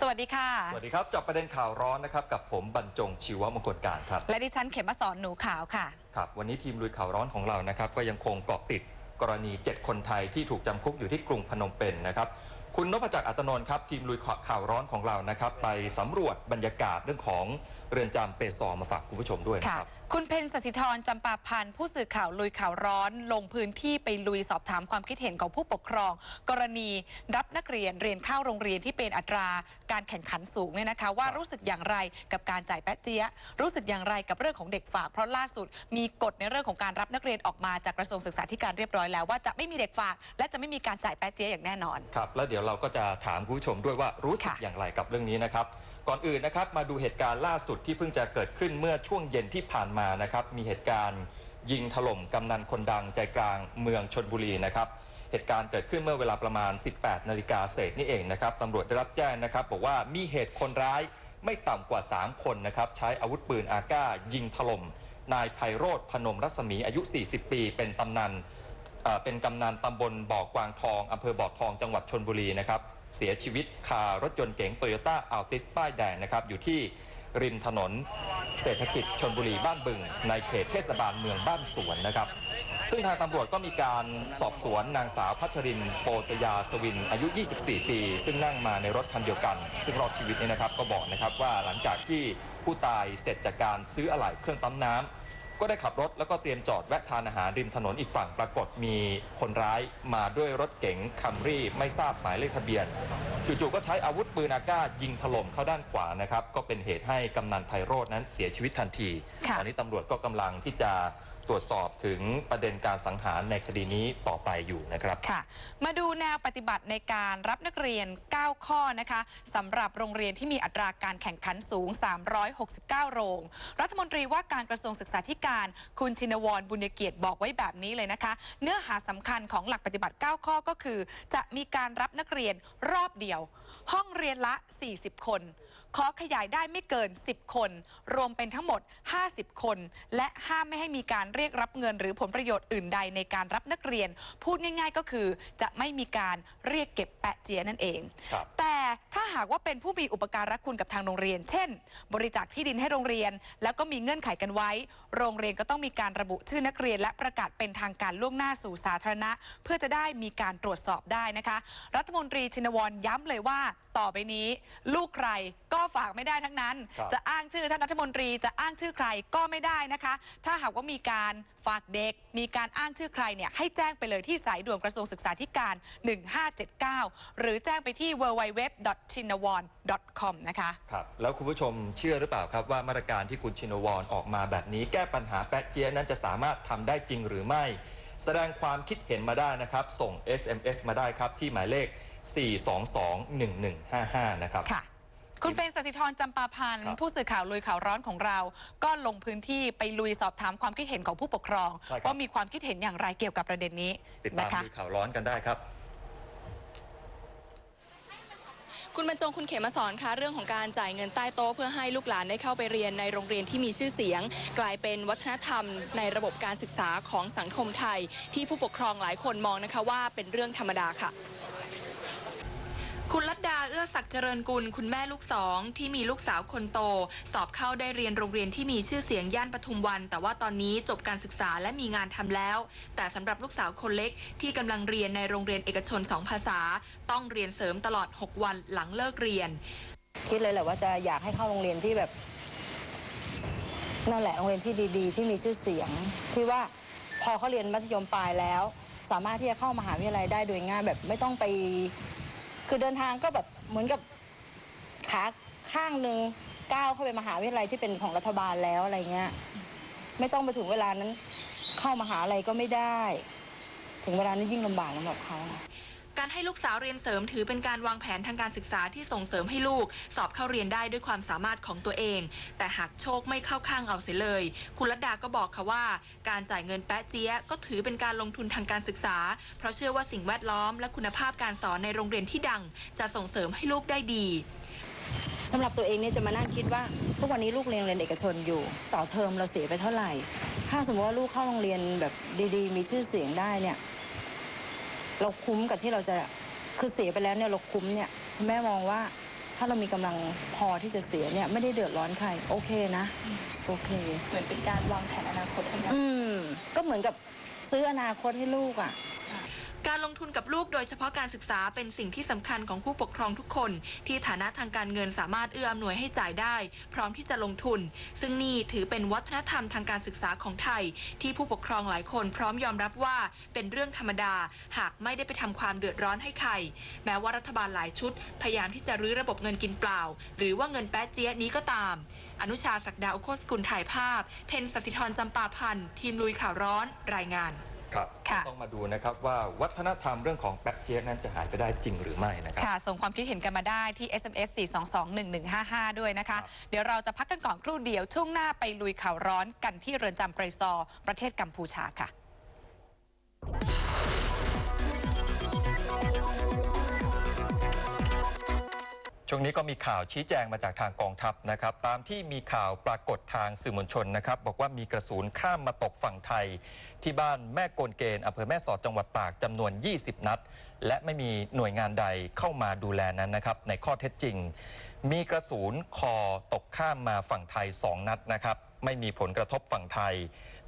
สวัสดีค่ะ สวัสดีครับ จับประเด็นข่าวร้อนนะครับ กับผมบรรจงชีวมงคลการครับ และดิฉันเขมสอนหนูขาวค่ะ ครับ วันนี้ทีมลุยข่าวร้อนของเรานะครับ ก็ยังคงเกาะติดกรณี 7 คนไทยที่ถูกจำคุกอยู่ที่กรุงพนมเปญนะครับ คุณนพจักรอัตโนนท์ครับ ทีมลุยข่าวร้อนของเรานะครับ ไปสำรวจบรรยากาศเรื่องของเรือนจำเปซอมาฝากคุณผู้ชมด้วยนะค่ะครับ คุณเพนสศิธรจำปาพันธ์ผู้สื่อข่าวลุยข่าวร้อน ลงพื้นที่ไปลุยสอบถามความคิดเห็นของผู้ปกครอง กรณีรับนักเรียนเรียนเข้าโรงเรียนที่เป็นอัตราการแข่งขันสูงเนี่ยนะคะ ว่าครับรู้สึกอย่างไรกับการจ่ายแป๊ะเจี๊ยะรู้สึกอย่างไรกับเรื่องของเด็กฝากเพราะล่าสุด มีกฎในเรื่องของการรับนักเรียนออกมาจากกระทรวงศึกษาธิการเรียบร้อยแล้วว่าจะไม่มีเด็กฝาก และจะไม่มีการจ่ายแป๊ะเจี๊ยะอย่างแน่นอนครับแล้วเดี๋ยวเราก็จะถามคุณผู้ชมด้วยว่ารู้สึกค่ะ อย่างไรกับเรื่องนี้นะครับ ก่อนอื่นนะครับมาดูเหตุการณ์ล่าสุดที่เพิ่งจะเกิดขึ้นเมื่อช่วงเย็นที่ผ่านมานะครับ มีเหตุการณ์ยิงถล่มกำนันคนดังใจกลางเมืองชนบุรีนะครับ เหตุการณ์เกิดขึ้นเมื่อเวลาประมาณ 18 นาฬิกาเศษนี่เองนะครับตำรวจได้รับแจ้งนะครับ บอกว่ามีเหตุคนร้ายไม่ต่ำกว่า 3 คนนะครับใช้อาวุธปืนอาก้ายิงถล่ม นายไพโรธพนมรัศมีอายุ 40 ปี เป็นตำนัน เป็นกำนันตำบลบ่อกวางทองอำเภอบ่อทองจังหวัดชนบุรีนะครับ เสียชีวิตคารถยนต์เก๋งโตโยต้าอัลติสป้ายแดงนะครับ อยู่ที่ริมถนน เศรษฐกิจชนบุรีบ้านบึง ในเขตเทศบาลเมืองบ้านสวนนะครับ ซึ่งทางตำรวจก็มีการสอบสวนนางสาวพัชรินโปสยาสวินอายุ 24 ปี ซึ่งนั่งมาในรถคันเดียวกัน ซึ่งรอดชีวิตเนี่ยนะครับ ก็บอกนะครับว่าหลังจากที่ผู้ตายเสร็จจากการซื้ออะไหล่เครื่องปั๊มน้ำ ก็ได้ขับรถแล้วก็เตรียมจอดแวะทานอาหารริมถนนอีกฝั่งปรากฏมีคนร้ายมาด้วยรถเก๋งคัมรี่ไม่ทราบหมายเลขทะเบียน จู่ๆก็ใช้อาวุธปืนอากาศยิงถล่มเข้าด้านขวานะครับ ก็เป็นเหตุให้กำนันไพโรจน์นั้นเสียชีวิตทันทีค่ะตอนนี้ตำรวจก็กำลังที่จะ ตรวจสอบถึงประเด็นการสังหารในคดีนี้ต่อไปอยู่นะครับค่ะ มาดูแนวปฏิบัติในการรับนักเรียน 9 ข้อนะคะสำหรับโรงเรียนที่มีอัตราการแข่งขันสูง 369 โรง รัฐมนตรีว่าการกระทรวงศึกษาธิการ คุณชินวรบุญเกียรติบอกไว้แบบนี้เลยนะคะ เนื้อหาสำคัญของหลักปฏิบัติ 9 ข้อก็คือ จะมีการรับนักเรียนรอบเดียว ห้องเรียนละ 40 คน ขอขยายได้ไม่เกิน 10 คน รวมเป็นทั้งหมด 50 คน และห้ามไม่ให้มีการเรียกรับเงิน หรือผลประโยชน์อื่นใดในการรับนักเรียน พูดง่าย ๆ ก็คือ จะไม่มีการเรียกเก็บแปะเจียนั่นเองครับแต่ถ้าหากว่าเป็นผู้มีอุปการะคุณกับทางโรงเรียน เช่น บริจาคที่ดินให้โรงเรียน แล้วก็มีเงื่อนไขกันไว้ โรงเรียนก็ต้องมีการระบุชื่อนักเรียน และประกาศเป็นทางการล่วงหน้าสู่สาธารณะ เพื่อจะได้มีการตรวจสอบได้นะคะ รัฐมนตรีชินวรย้ำเลยว่า ต่อไปนี้ ลูกใครก็ฝากไม่ได้ทั้งนั้น ครับ จะอ้างชื่อท่านรัฐมนตรีจะอ้างชื่อใครก็ไม่ได้นะคะ ถ้าหากว่ามีการฝากเด็ก มีการอ้างชื่อใครเนี่ยให้แจ้งไปเลยที่สายด่วนกระทรวงศึกษาธิการ 1579 หรือแจ้งไปที่ www.chinawon.com นะคะ ครับแล้วคุณผู้ชมเชื่อหรือเปล่าครับว่ามาตรการที่คุณชินวรออกมาแบบนี้ แก้ปัญหาแปะเจียะนั้นจะสามารถทำได้จริงหรือไม่ แสดงความคิดเห็นมาได้นะครับ ส่ง SMS มาได้ครับที่หมายเลข 4221155 นะครับ ค่ะ คุณเป็นสศิธรจำปาพันธ์ครับผู้สื่อข่าวลุยข่าวร้อนของเรา ก็ลงพื้นที่ไปลุยสอบถามความคิดเห็นของผู้ปกครอง ใช่ครับ ว่ามีความคิดเห็นอย่างไรเกี่ยวกับประเด็นนี้ติดตามนะคะ ดูข่าวร้อนกันได้ครับ คุณบรรจงคุณเขมสอนคะเรื่องของการจ่ายเงินใต้โต๊ะเพื่อให้ลูกหลานได้เข้าไปเรียนในโรงเรียนที่มีชื่อเสียง กลายเป็นวัฒนธรรมในระบบการศึกษาของสังคมไทย ที่ผู้ปกครองหลายคนมองนะคะว่าเป็นเรื่องธรรมดาค่ะ คุณลัดดาเอื้อศักดิ์เจริญกุล คุณแม่ลูกสองที่มีลูกสาวคนโต สอบเข้าได้เรียนโรงเรียนที่มีชื่อเสียงย่านปทุมวัน แต่ว่าตอนนี้จบการศึกษาและมีงานทำแล้ว แต่สำหรับลูกสาวคนเล็กที่กำลังเรียนในโรงเรียนเอกชนสองภาษา ต้องเรียนเสริมตลอด 6 วันหลังเลิกเรียน คิดเลยแหละว่าจะอยากให้เข้าโรงเรียนที่แบบนั่นแหละโรงเรียนที่ดี ๆ ที่มีชื่อเสียง ที่ว่าพอเขาเรียนมัธยมปลายแล้ว สามารถที่จะเข้ามหาวิทยาลัยได้โดยง่ายแบบไม่ต้องไป คือเดินทางก็แบบเหมือนกับขาข้างหนึ่งก้าวเข้าไปมหาวิทยาลัยที่เป็นของรัฐบาลแล้วอะไรเงี้ย ไม่ต้องไปถึงเวลานั้น เข้ามหาลัยก็ไม่ได้ ถึงเวลานั้นยิ่งลำบากสำหรับเขา การให้ลูกสาวเรียนเสริมถือเป็นการวางแผนทางการศึกษาที่ส่งเสริมให้ลูก สอบเข้าเรียนได้ด้วยความสามารถของตัวเอง แต่หากโชคไม่เข้าข้างเอาเสียเลย คุณรัตดาก็บอกค่ะว่า การจ่ายเงินแป๊ะเจี๊ยก็ถือเป็นการลงทุนทางการศึกษา เพราะเชื่อว่าสิ่งแวดล้อมและคุณภาพการสอนในโรงเรียนที่ดัง จะส่งเสริมให้ลูกได้ดีสำหรับตัวเองเนี่ยจะมานั่งคิดว่า ทุกวันนี้ลูกเรียนเรียนเอกชนอยู่ ต่อเทอมเราเสียไปเท่าไหร่ ถ้าสมมติว่าลูกเข้าโรงเรียนแบบดีๆ มีชื่อเสียงได้เนี่ย เราคุ้มกับที่เราจะคือเสียไปแล้วเนี่ยเราคุ้มเนี่ยคุณแม่มองว่าถ้าเรามีกำลังพอที่จะเสียเนี่ยไม่ได้เดือดร้อนใครโอเคนะโอเค เหมือนเป็นการวางแผนอนาคตให้กันอืมก็เหมือนกับซื้ออนาคตให้ลูกอะ การลงทุนกับลูกโดยเฉพาะการศึกษาเป็นสิ่งที่สำคัญของผู้ปกครองทุกคน ที่ฐานะทางการเงินสามารถเอื้ออำนวยให้จ่ายได้ พร้อมที่จะลงทุน ซึ่งนี่ถือเป็นวัฒนธรรมทางการศึกษาของไทย ที่ผู้ปกครองหลายคนพร้อมยอมรับว่าเป็นเรื่องธรรมดา หากไม่ได้ไปทำความเดือดร้อนให้ใคร แม้ว่ารัฐบาลหลายชุด พยายามที่จะรื้อระบบเงินกินเปล่า หรือว่าเงินแป๊ะเจี๊ยนี้ก็ตาม อนุชาศักดาอุโคสกุลถ่ายภาพ เพนสสิธรจำปาพันธ์ทีมลุยข่าวร้อนรายงาน ครับค่ะ ต้องมาดูนะครับว่าวัฒนธรรมเรื่องของแป๊กเจี๊ยกนั้นจะหายไปได้จริงหรือไม่นะครับ ค่ะ ส่งความคิดเห็นกันมาได้ที่ SMS 4221155 ด้วยนะคะครับเดี๋ยวเราจะพักกันก่อนครู่เดียว ช่วงหน้าไปลุยข่าวร้อนกันที่เรือนจำเปรซอร์ประเทศกัมพูชาค่ะ ช่วงนี้ก็มีข่าวชี้แจงมาจากทางกองทัพนะครับ ตามที่มีข่าวปรากฏทางสื่อมวลชนนะครับ บอกว่ามีกระสุนข้ามมาตกฝั่งไทย ที่บ้านแม่โกนเกณฑ์อำเภอแม่สอดจังหวัดตากจำนวน 20 นัด และไม่มีหน่วยงานใดเข้ามาดูแลนั้นนะครับ ในข้อเท็จจริง มีกระสุนคอตกข้ามมาฝั่งไทย 2 นัดนะครับ ไม่มีผลกระทบฝั่งไทย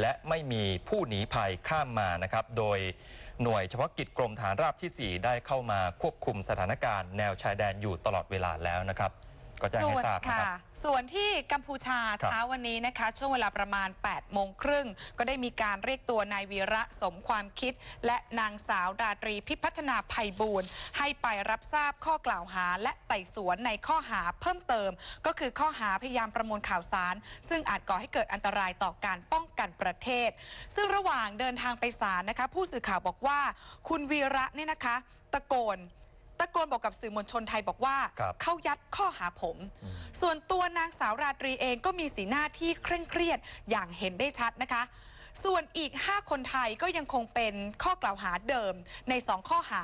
และไม่มีผู้หนีภัยข้ามมานะครับ โดย หน่วยเฉพาะกิจกรมฐานราบที่ 4 ได้เข้ามาควบคุมสถานการณ์แนวชายแดนอยู่ตลอดเวลาแล้วนะครับ ก็แจ้งส่ให้วนทราบนะค่ะครับ ส่วนที่กัมพูชาครับเช้าวันนี้นะคะ ช่วงเวลาประมาณ 8 โมงครึ่ง ก็ได้มีการเรียกตัวนายวีระสมความคิด และนางสาวราตรีพิพัฒนาภัยบูรณ์ให้ไปรับทราบข้อกล่าวหา และไต่สวนในข้อหาเพิ่มเติม ก็คือข้อหาพยายามประมวลข่าวสาร ซึ่งอาจก่อให้เกิดอันตรายต่อการป้องกันประเทศ ซึ่งระหว่างเดินทางไปศาลนะคะ ผู้สื่อข่าวบอกว่า คุณวีระเนี่ยนะคะ ตะโกน ตะโกนบอกกับสื่อมวลชนไทยบอกว่า ครับเขายัดข้อหาผมส่วนตัวนางสาวราตรีเองก็มีสีหน้าที่เคร่งเครียดอย่างเห็นได้ชัดนะคะ ส่วนอีก 5 คนไทยก็ยังคงเป็นข้อกล่าวหาเดิมใน 2 ข้อหา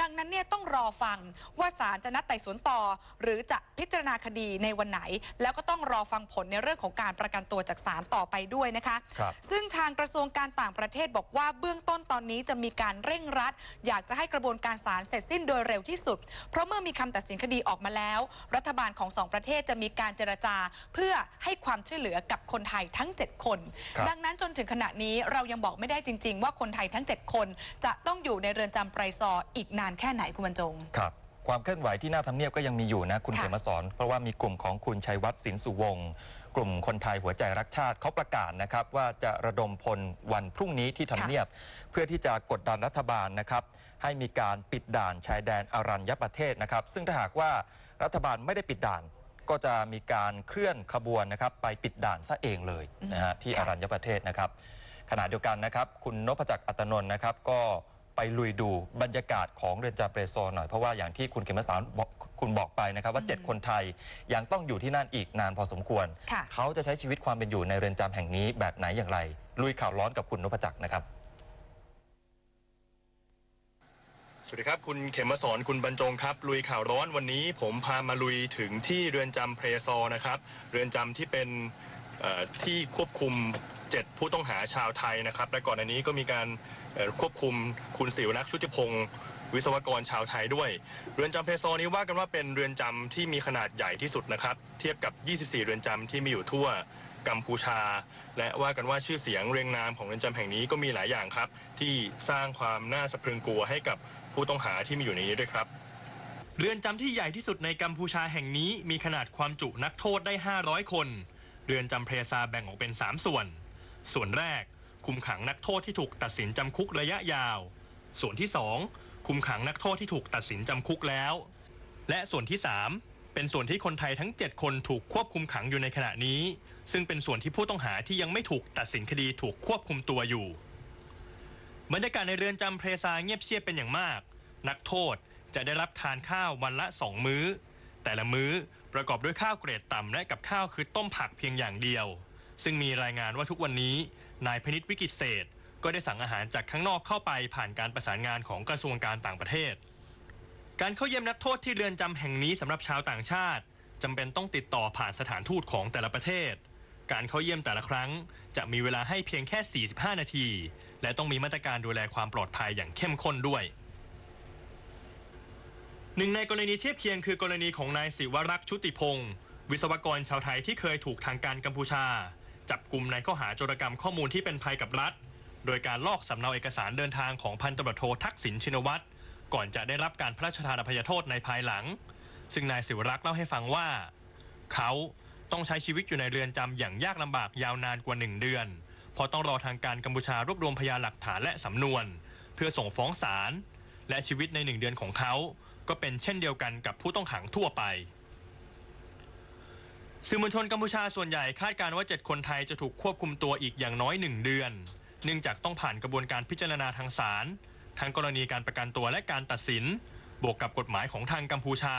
ดังนั้นเนี่ยต้องรอฟังว่าศาลจะนัดไต่สวนต่อ หรือจะพิจารณาคดีในวันไหน แล้วก็ต้องรอฟังผลในเรื่องของการประกันตัวจากศาลต่อไปด้วยนะคะครับซึ่งทางกระทรวงการต่างประเทศบอกว่าเบื้องต้นตอนนี้จะมีการเร่งรัด อยากจะให้กระบวนการศาลเสร็จสิ้นโดยเร็วที่สุด เพราะเมื่อมีคำตัดสินคดีออกมาแล้ว รัฐบาลของสองประเทศจะมีการเจรจา เพื่อให้ความช่วยเหลือกับคนไทยทั้ง 7 คนครับดังนั้นจนถึงขณะนี้เรายังบอกไม่ได้จริง ๆ ว่าคนไทยทั้ง 7 คนจะต้องอยู่ในเรือนจำไพรซอร์อีกนานแค่ไหนคุณบรรจง ครับความเคลื่อนไหวที่หน้าทำเนียบก็ยังมีอยู่นะคุณค่ะ เขมสอนเพราะว่ามีกลุ่มของคุณชัยวัฒน์สินสุวงศ์กลุ่มคนไทยหัวใจรักชาติเขาประกาศนะครับ ว่าจะระดมพลวันพรุ่งนี้ที่ทำเนียบ เพื่อที่จะกดดันรัฐบาลนะครับ ให้มีการปิดด่านชายแดนอรัญญประเทศนะครับ ซึ่งถ้าหากว่ารัฐบาลไม่ได้ปิดด่าน ก็จะมีการเคลื่อนขบวนนะครับ ไปปิดด่านซะเองเลยนะฮะที่อรัญญประเทศนะครับ ขณะเดียวกันนะครับ คุณนพจักรอัตนนท์นะครับ ก็ไปลุยดูบรรยากาศของเรือนจำเปรโซหน่อย เพราะว่าอย่างที่คุณเขมสารบอกคุณบอกไปนะครับ ว่า 7 คนไทยยังต้องอยู่ที่นั่นอีกนานพอสมควร ค่ะ เขาจะใช้ชีวิตความเป็นอยู่ในเรือนจำแห่งนี้แบบไหนอย่างไร ลุยข่าวร้อนกับคุณนพจักรนะครับ สวัสดีครับ คุณเขมมาสอนคุณบรรจงครับ ลุยข่าวร้อนวันนี้ผมพามาลุยถึงที่เรือนจำเพรซอนะครับ เรือนจำที่เป็นเอ่อ ที่ควบคุม 7 ผู้ต้องหาชาวไทยนะครับ และก่อนอันนี้ก็มีการควบคุมคุณศิวนักชุติพงศ์วิศวกรชาวไทยด้วย เรือนจำเพรซอนี้ว่ากันว่าเป็นเรือนจำที่มีขนาดใหญ่ที่สุดนะครับ เทียบกับ 24 เรือนจำที่มีอยู่ทั่วกัมพูชา และว่ากันว่าชื่อเสียงเรียงนามของเรือนจำแห่งนี้ก็มีหลายอย่างครับ ที่สร้างความน่าสะพรึงกลัวให้กับผู้ต้องหาที่มีอยู่ในนี้ด้วยครับ เรือนจำที่ใหญ่ที่สุดในกัมพูชาแห่งนี้มีขนาดความจุนักโทษได้ 500 คน เรือนจำเพรซาแบ่งออกเป็น 3 ส่วน ส่วนแรก คุมขังนักโทษที่ถูกตัดสินจำคุกระยะยาว ส่วนที่ 2 คุมขังนักโทษที่ถูกตัดสินจำคุกแล้ว และส่วนที่ 3 เป็นส่วนที่คนไทยทั้ง 7 คนถูกควบคุมขังอยู่ในขณะนี้ ซึ่งเป็นส่วนที่ผู้ต้องหาที่ยังไม่ถูกตัดสินคดีถูกควบคุมตัวอยู่ บรรยากาศในเรือนจำเพรซาเงียบเชียบเป็นอย่างมาก นักโทษจะได้รับทานข้าววันละ2มื้อ แต่ละมื้อ ประกอบด้วยข้าวเกรดต่ำและกับข้าวคือต้มผักเพียงอย่างเดียว ซึ่งมีรายงานว่าทุกวันนี้ นายพนิษวิกิตเศษก็ได้สั่งอาหารจากข้างนอกเข้าไปผ่านการประสานงานของกระทรวงการต่างประเทศ การเข้าเยี่ยมนักโทษที่เรือนจำแห่งนี้สำหรับชาวต่างชาติจำเป็นต้องติดต่อผ่านสถานทูตของแต่ละประเทศ การเข้าเยี่ยมแต่ละครั้ง จะมีเวลาให้เพียงแค่ 45 นาที และต้องมีมาตรการดูแลความปลอดภัยอย่างเข้มข้นด้วย หนึ่งในกรณีเทียบเคียงคือกรณีของนายศิวรักษ์ชุติพงศ์วิศวกรชาวไทยที่เคยถูกทางการกัมพูชา จับกลุ่มในข้อหาโจรกรรมข้อมูลที่เป็นภัยกับรัฐ โดยการลอกสำเนาเอกสารเดินทางของพันตำรวจโททักษิณชินวัตรก่อนจะได้รับการพระราชทานอภัยโทษในภายหลัง ซึ่งนายศิวรักษ์เล่าให้ฟังว่า เขาต้องใช้ชีวิตอยู่ในเรือนจำอย่างยากลำบากยาวนานกว่าหนึ่งเดือนเพราะต้องรอทางการกัมพูชารวบรวมพยานหลักฐานและสำนวน เพื่อส่งฟ้องศาลและชีวิตในหนึ่งเดือนของเขา ก็เป็นเช่นเดียวกันกับผู้ต้องขังทั่วไปสื่อมวลชนกัมพูชาส่วนใหญ่คาดการณ์ว่า 7 คนไทยจะถูกควบคุมตัวอีกอย่างน้อย 1 เดือน เนื่องจากต้องผ่านกระบวนการพิจารณาทางศาลทั้งกรณีการประกันตัวและการตัดสิน บวกกับกฎหมายของทางกัมพูชา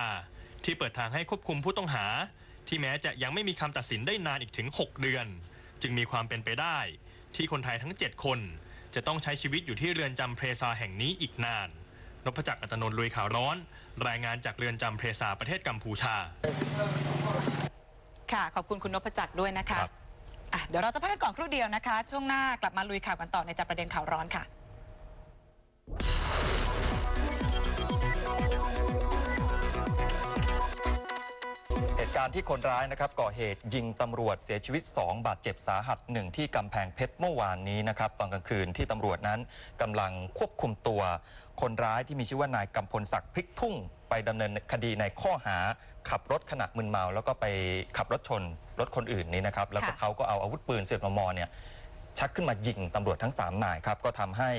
ที่เปิดทางให้ควบคุมผู้ต้องหา ที่แม้จะยังไม่มีคำตัดสินได้นานอีกถึง 6 เดือน จึงมีความเป็นไปได้ ที่คนไทยทั้ง 7 คน จะต้องใช้ชีวิตอยู่ที่เรือนจำเพรซาแห่งนี้อีกนาน นพจักรอัตนนท์ลุยข่าวร้อน รายงานจากเรือนจำเพรซาประเทศกัมพูชา ค่ะ ขอบคุณคุณนพจักรด้วยนะคะครับอะเดี๋ยวเราจะพักกันก่อนครู่เดียวนะคะ ช่วงหน้ากลับมาลุยข่าวกันต่อในจับประเด็นข่าวร้อนค่ะ ตุการณ์ที่คนร้ายนะครับก่อเหตุยิงตำรวจเสียชีวิต 2 บาดเจ็บสาหัสหนึ่งที่กำแพงเพชรเมื่อวานนี้นะครับตอนกลางคืนที่ตำรวจนั้นกำลังควบคุมตัว คนร้ายที่มีชื่อว่านายกำพลศักดิ์พริกทุ่ง ไปดำเนินคดีในข้อหาขับรถขณะมึนเมา แล้วก็ไปขับรถชนรถคนอื่นนี้นะครับแล้วก็เขาก็เอาอาวุธปืนเสียบมมเนี่ยชักขึ้นมายิงตำรวจทั้ง 3 นายครับ ก็ทำให้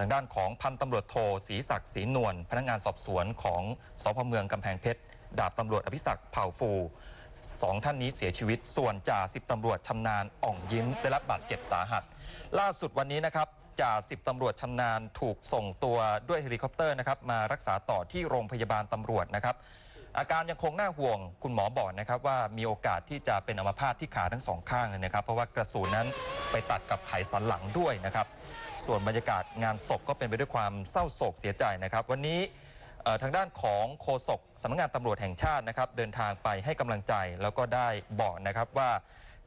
ทางด้านของพันตำรวจโทศรีศักดิ์ศรีนวลพนักงานสอบสวนของสพเมืองกำแพงเพชร ดาบตำรวจอภิศักดิ์เผ่าฟูสองท่านนี้เสียชีวิต ส่วนจ่าสิบตำรวจชำนาญอ่องยิ้มได้รับบาดเจ็บสาหัส ล่าสุดวันนี้นะครับจ่าสิบตำรวจชำนาญถูกส่งตัวด้วยเฮลิคอปเตอร์นะครับมารักษาต่อที่โรงพยาบาลตำรวจนะครับ อาการยังคงน่าห่วงคุณหมอบอกนะครับว่ามีโอกาสที่จะเป็นอัมพาตที่ขาทั้งสองข้างเลยนะครับ เพราะว่ากระสุนนั้นไปตัดกับไขสันหลังด้วยนะครับ ส่วนบรรยากาศงานศพก็เป็นไปด้วยความเศร้าโศกเสียใจนะครับ วันนี้ ทางด้านของโฆษกสำนักงานตำรวจแห่งชาตินะครับเดินทางไปให้กำลังใจแล้วก็ได้บอกนะครับว่า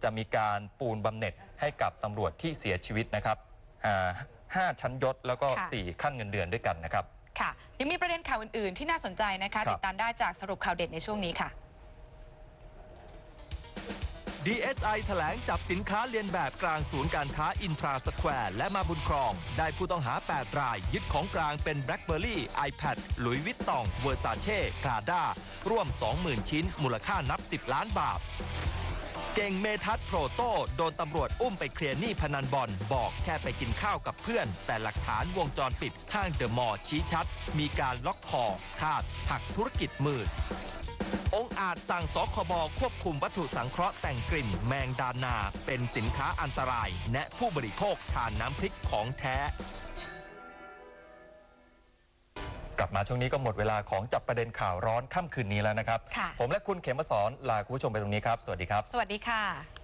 จะมีการปูนบำเหน็จให้กับตำรวจที่เสียชีวิตนะครับอ่าห้าชั้นยศแล้วก็ ค่ะสี่ขั้นเงินเดือนด้วยกันนะครับ ค่ะ ยังมีประเด็นข่าวอื่น ๆ ที่น่าสนใจนะคะ ครับ ติดตามได้จากสรุปข่าวเด็ดในช่วงนี้ค่ะ DSI แถลงจับสินค้าเลียนแบบกลางศูนย์การค้าอินทราสแควร์และมาบุญครอง ได้ผู้ต้องหา 8 ราย ยึดของกลางเป็น BlackBerry iPad หลุยวิตตองเวอร์ซาเช่พราด้าร่วม 20,000 ชิ้น มูลค่านับ 10 ล้านบาทเก่งเมทัศโปรโตโดนตำรวจอุ้มไปเคลียร์หนี้พนันบอลบอกแค่ไปกินข้าวกับเพื่อน แต่หลักฐานวงจรปิดห้างเดอะมอลล์ชี้ชัด มีการล็อกคอคาดหักธุรกิจมืด องค์อาจสั่งสคบควบคุมวัตถุสังเคราะห์แต่งกลิ่นแมงดานา เป็นสินค้าอันตรายแนะผู้บริโภคทานน้ำพริกของแท้ กลับมาช่วงนี้ก็หมดเวลาของจับประเด็นข่าวร้อนค่ำคืนนี้แล้วนะครับ ค่ะ ผมและคุณเขมสอนลาคุณผู้ชมไปตรงนี้ครับ สวัสดีครับ สวัสดีค่ะ